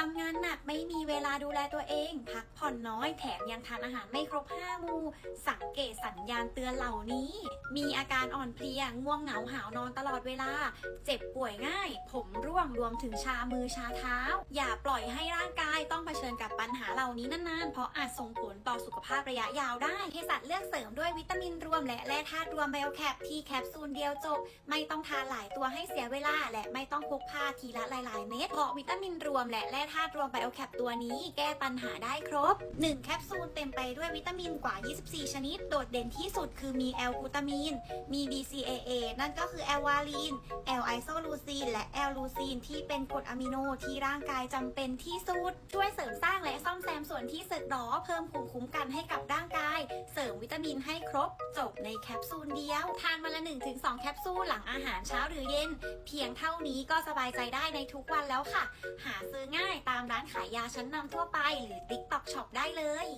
ทำงานหนักไม่มีเวลาดูแลตัวเอง พักผ่อนน้อยแถมยังทานอาหารไม่ครบ5หมู่สังเกตสัญญาณเตือนเหล่านี้ มีอาการอ่อนเพลียง่วงเหงาหาวนอนตลอดเวลา เจ็บป่วยง่าย ผมร่วงรวมถึงชามือชาเท้า อย่าปล่อยให้ร่างกายาเหล่านี้นานๆ เพราะอาจส่งผลต่อสุขภาพระยะยาวได้เภสัชเลือกเสริมด้วยวิตามินรวมและแร่ธาตุรวมไบโอแคปที่แคปซูลเดียวจบ ไม่ต้องทานหลายตัวให้เสียเวลา และไม่ต้องพกพาทีละหลายๆ เม็ดเพราะวิตามินรวมและแร่ธาตุรวมไบโอแคปตัวนี้ แก้ปัญหาได้ครบ 1 แคปซูลเต็มไปด้วยวิตามินกว่า 24 ชนิด โดดเด่นที่สุดคือมีแอลกูตามีน มี BCAA นั่นก็คือแอลวาลีน แอลไอโซลูซีนและแอลลูซีนที่เป็นกรดอะมิโนที่ร่างกายจำเป็นที่สุด ช่วยเสริมสร้างและซ่อมแซมส่วนที่สึกหรอเพิ่มภูมิคุ้มกันให้กับร่างกาย เสริมวิตามินให้ครบ จบในแคปซูลเดียว ทานวันละ 1-2 แคปซูลหลังอาหารเช้าหรือเย็น เพียงเท่านี้ก็สบายใจได้ในทุกวันแล้วค่ะ หาซื้อง่ายตามร้านขายยาชั้นนำทั่วไป หรือ TikTok Shop ได้เลย